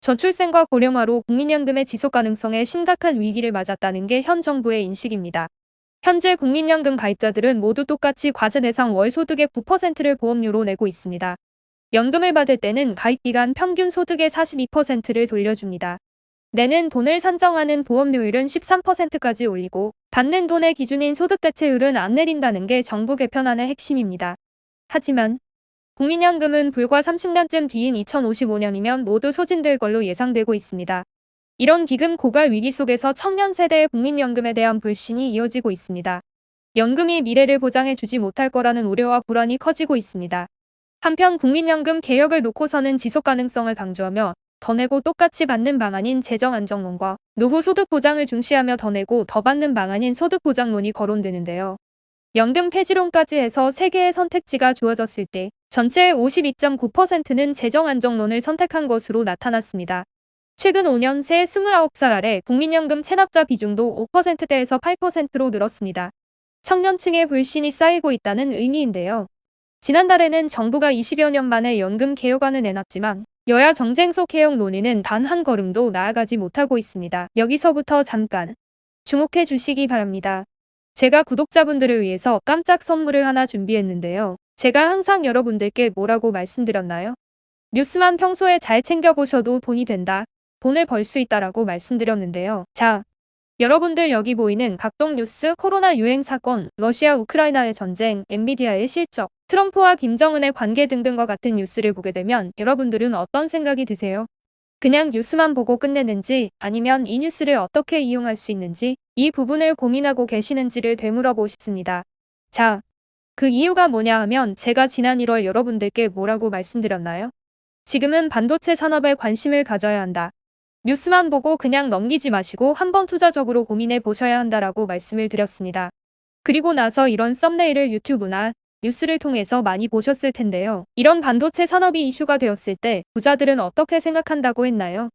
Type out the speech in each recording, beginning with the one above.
저출생과 고령화로 국민연금의 지속 가능성에 심각한 위기를 맞았다는 게 현 정부의 인식입니다. 현재 국민연금 가입자들은 모두 똑같이 과세 대상 월 소득의 9%를 보험료로 내고 있습니다. 연금을 받을 때는 가입기간 평균 소득의 42%를 돌려줍니다. 내는 돈을 산정하는 보험료율은 13%까지 올리고 받는 돈의 기준인 소득대체율은 안 내린다는 게 정부 개편안의 핵심입니다. 하지만 국민연금은 불과 30년쯤 뒤인 2055년이면 모두 소진될 걸로 예상되고 있습니다. 이런 기금 고갈 위기 속에서 청년 세대의 국민연금에 대한 불신이 이어지고 있습니다. 연금이 미래를 보장해주지 못할 거라는 우려와 불안이 커지고 있습니다. 한편 국민연금 개혁을 놓고서는 지속 가능성을 강조하며 더 내고 똑같이 받는 방안인 재정안정론과 노후 소득 보장을 중시하며 더 내고 더 받는 방안인 소득 보장론이 거론되는데요. 연금 폐지론까지 해서 3개의 선택지가 주어졌을 때 전체의 52.9%는 재정안정론을 선택한 것으로 나타났습니다. 최근 5년 새 29살 아래 국민연금 체납자 비중도 5%대에서 8%로 늘었습니다. 청년층의 불신이 쌓이고 있다는 의미인데요. 지난달에는 정부가 20여 년 만에 연금 개혁안을 내놨지만 여야 정쟁 속 개혁 논의는 단 한 걸음도 나아가지 못하고 있습니다. 여기서부터 잠깐 주목해 주시기 바랍니다. 제가 구독자분들을 위해서 깜짝 선물을 하나 준비했는데요. 제가 항상 여러분들께 뭐라고 말씀드렸나요? 뉴스만 평소에 잘 챙겨보셔도 돈이 된다. 돈을 벌 수 있다라고 말씀드렸는데요. 자, 여러분들 여기 보이는 각종 뉴스, 코로나 유행 사건, 러시아 우크라이나의 전쟁, 엔비디아의 실적, 트럼프와 김정은의 관계 등등과 같은 뉴스를 보게 되면 여러분들은 어떤 생각이 드세요? 그냥 뉴스만 보고 끝내는지 아니면 이 뉴스를 어떻게 이용할 수 있는지 이 부분을 고민하고 계시는지를 되물어보고 싶습니다. 자, 그 이유가 뭐냐 하면 제가 지난 1월 여러분들께 뭐라고 말씀드렸나요? 지금은 반도체 산업에 관심을 가져야 한다. 뉴스만 보고 그냥 넘기지 마시고 한번 투자적으로 고민해 보셔야 한다라고 말씀을 드렸습니다. 그리고 나서 이런 썸네일을 유튜브나 뉴스를 통해서 많이 보셨을 텐데요. 이런 반도체 산업이 이슈가 되었을 때 부자들은 어떻게 생각한다고 했나요?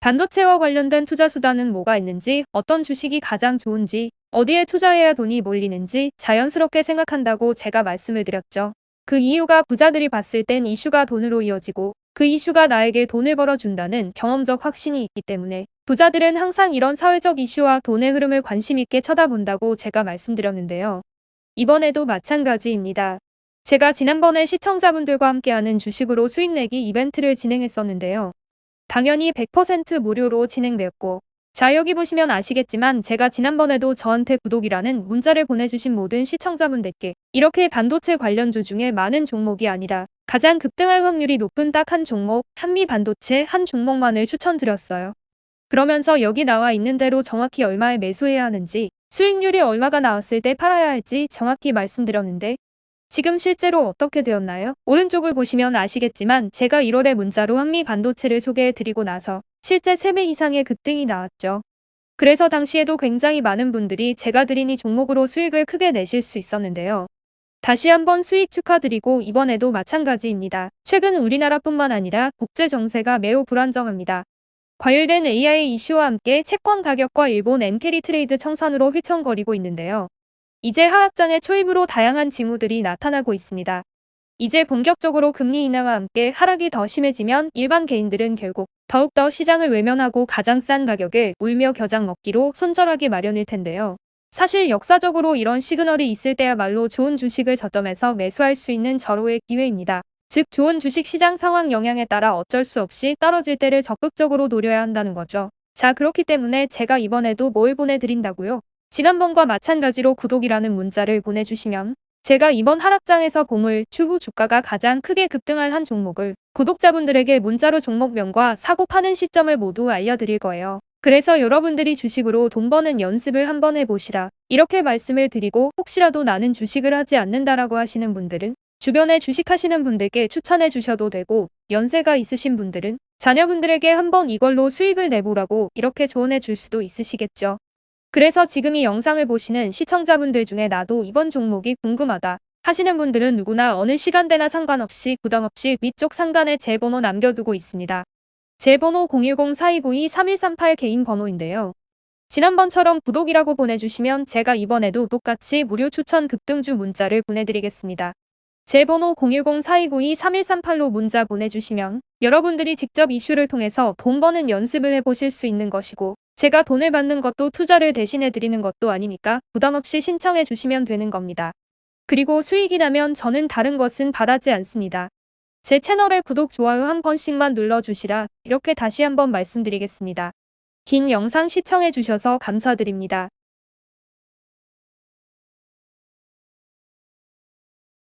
반도체와 관련된 투자 수단은 뭐가 있는지, 어떤 주식이 가장 좋은지, 어디에 투자해야 돈이 몰리는지 자연스럽게 생각한다고 제가 말씀을 드렸죠. 그 이유가 부자들이 봤을 땐 이슈가 돈으로 이어지고 그 이슈가 나에게 돈을 벌어준다는 경험적 확신이 있기 때문에 부자들은 항상 이런 사회적 이슈와 돈의 흐름을 관심 있게 쳐다본다고 제가 말씀드렸는데요. 이번에도 마찬가지입니다. 제가 지난번에 시청자분들과 함께하는 주식으로 수익 내기 이벤트를 진행했었는데요. 당연히 100% 무료로 진행되었고 자 여기 보시면 아시겠지만 제가 지난번에도 저한테 구독이라는 문자를 보내주신 모든 시청자분들께 이렇게 반도체 관련주 중에 많은 종목이 아니라 가장 급등할 확률이 높은 딱 한 종목 한미 반도체 한 종목만을 추천드렸어요. 그러면서 여기 나와 있는 대로 정확히 얼마에 매수해야 하는지 수익률이 얼마가 나왔을 때 팔아야 할지 정확히 말씀드렸는데 지금 실제로 어떻게 되었나요? 오른쪽을 보시면 아시겠지만 제가 1월에 문자로 한미 반도체를 소개해 드리고 나서 실제 3배 이상의 급등이 나왔죠. 그래서 당시에도 굉장히 많은 분들이 제가 드린 이 종목으로 수익을 크게 내실 수 있었는데요. 다시 한번 수익 축하드리고 이번에도 마찬가지입니다. 최근 우리나라뿐만 아니라 국제 정세가 매우 불안정합니다. 과열된 AI 이슈와 함께 채권 가격과 일본 엔캐리 트레이드 청산으로 휘청거리고 있는데요. 이제 하락장의 초입으로 다양한 징후들이 나타나고 있습니다. 이제 본격적으로 금리 인하와 함께 하락이 더 심해지면 일반 개인들은 결국 더욱더 시장을 외면하고 가장 싼 가격에 울며 겨장 먹기로 손절하기 마련일 텐데요. 사실 역사적으로 이런 시그널이 있을 때야말로 좋은 주식을 저점에서 매수할 수 있는 절호의 기회입니다. 즉 좋은 주식 시장 상황 영향에 따라 어쩔 수 없이 떨어질 때를 적극적으로 노려야 한다는 거죠. 자 그렇기 때문에 제가 이번에도 뭘 보내드린다고요? 지난번과 마찬가지로 구독이라는 문자를 보내주시면 제가 이번 하락장에서 보물, 추후 주가가 가장 크게 급등할 한 종목을 구독자분들에게 문자로 종목명과 사고 파는 시점을 모두 알려드릴 거예요. 그래서 여러분들이 주식으로 돈 버는 연습을 한번 해보시라. 이렇게 말씀을 드리고 혹시라도 나는 주식을 하지 않는다라고 하시는 분들은 주변에 주식하시는 분들께 추천해 주셔도 되고 연세가 있으신 분들은 자녀분들에게 한번 이걸로 수익을 내보라고 이렇게 조언해 줄 수도 있으시겠죠. 그래서 지금 이 영상을 보시는 시청자분들 중에 나도 이번 종목이 궁금하다 하시는 분들은 누구나 어느 시간대나 상관없이 부담없이 위쪽 상단에 제 번호 남겨두고 있습니다. 제 번호 010-4292-3138 개인 번호인데요. 지난번처럼 구독이라고 보내주시면 제가 이번에도 똑같이 무료 추천 급등주 문자를 보내드리겠습니다. 제 번호 010-4292-3138로 문자 보내주시면 여러분들이 직접 이슈를 통해서 돈 버는 연습을 해보실 수 있는 것이고 제가 돈을 받는 것도 투자를 대신해 드리는 것도 아니니까 부담없이 신청해 주시면 되는 겁니다. 그리고 수익이 나면 저는 다른 것은 바라지 않습니다. 제 채널에 구독, 좋아요 한 번씩만 눌러주시라 이렇게 다시 한번 말씀드리겠습니다. 긴 영상 시청해 주셔서 감사드립니다.